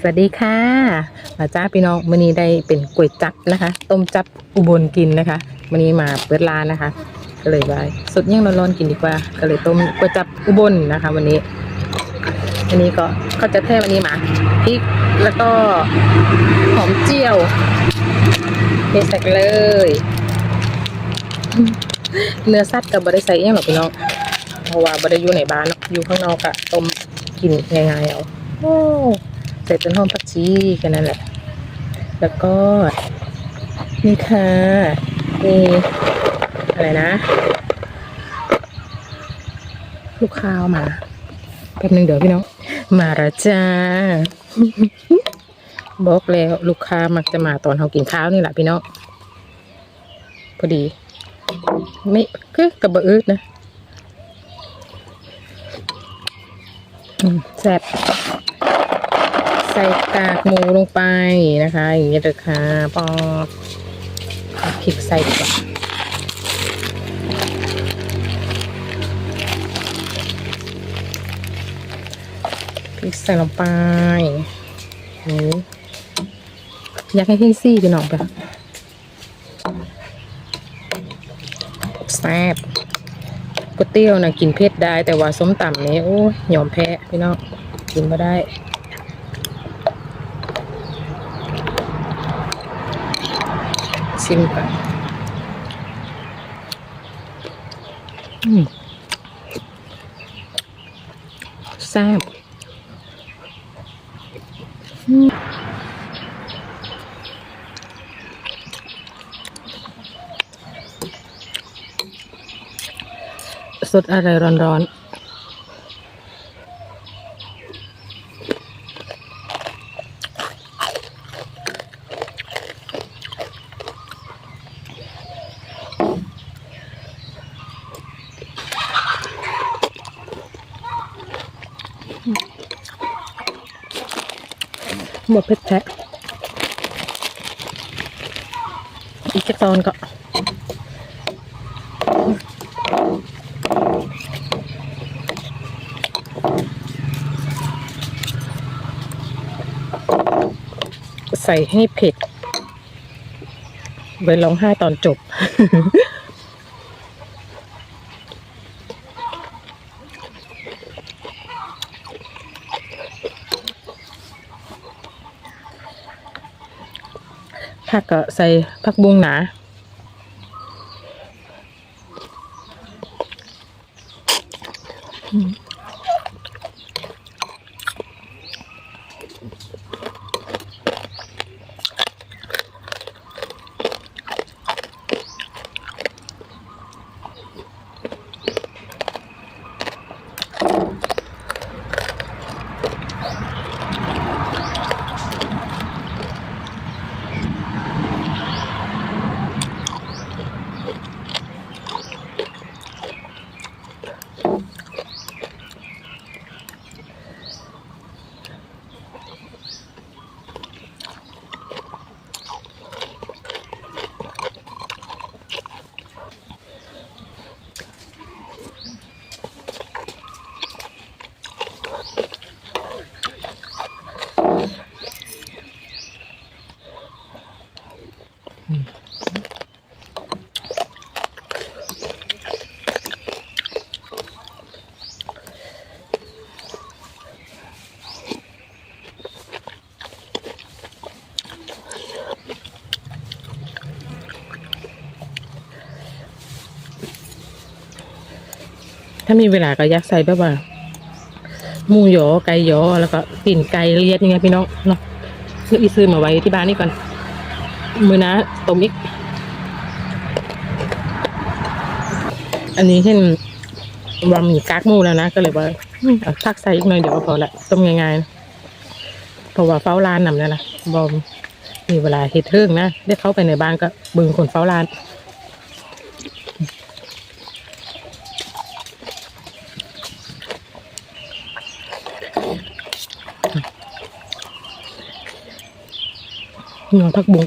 สวัสดีค่ะ มาจ้าพี่น้องวันนี้ได้เป็นก๋วยจับนะคะ ต้มจับอุบลกินนะคะวันนี้มาเปิดร้านนะคะ ก็เลยว่าสดย่งร้อนๆกินดีกว่า ก็เลยต้มก๋วยจับอุบลนะคะ วันนี้ อันนี้ก็เขาจะแท้วันนี้มาพริกแล้วก็หอมเจียวเทใส่กันเลย เนื้อสัตว์กับบริใส่เองหรอกพี่น้องเพราะว่าบริอยู่ในบ้านเนาะอยู่ข้างนอกอะต้มกินง่ายๆเอาโอ้ ใส่ต้นหอมผักชีแค่นั้นแหละ แล้วก็นี่ค่ะนี่อะไรนะ ลูกค้าเอามาแป๊บนึงเดี๋ยวพี่น้อง มาละจ้า บอกแล้วลูกค้ามักจะมาตอนเรากินข้าวนี่แหละพี่น้องพอดี ไม่คือกับบะอืดนะแซ่บ ใส่กากหมูลงไปนะคะ อย่างนี้เลยค่ะปอกพริกใส่ดีกว่าพริกใส่ลงไปนี่อยากให้พี่ซี่พี่น้องไปแซ่บก๋วยเตี๋ยวนะกินเผ็ดได้แต่ว่าส้มตำนี้โอ้ยยอมแพ้พี่น้องกินไม่ได้ ชิมก่อนแซ่บสดอะไรร้อนๆ หมดเผ็ดแท้อีกแค่ตอนก็ใส่ให้เผ็ดไว้ร้องไห้ตอนจบ ผักก็ใส่ผักบุ้งหนา ถ้ามีเวลาก็อยากใส่แบบว่าหมูยอไก่ยอแล้วก็ตีนไก่เลียดยังไงพี่น้องเนาะเลือกอีซื้อมาไว้ที่บ้านนี่ก่อน มือนะต้มอีก อันนี้เห็นว่ามีกากหมูแล้วนะ ก็เลยว่าอืมเอาพักใส่อีกหน่อยเดี๋ยวพอละต้มง่ายๆนะเพราะว่าเฝ้าร้านนำแล้วนะบอมมีเวลาเฮ็ดเทิงนะได้เข้าไปในบ้านก็เบิ่งคนเฝ้าร้าน หน่อผักบุ้ง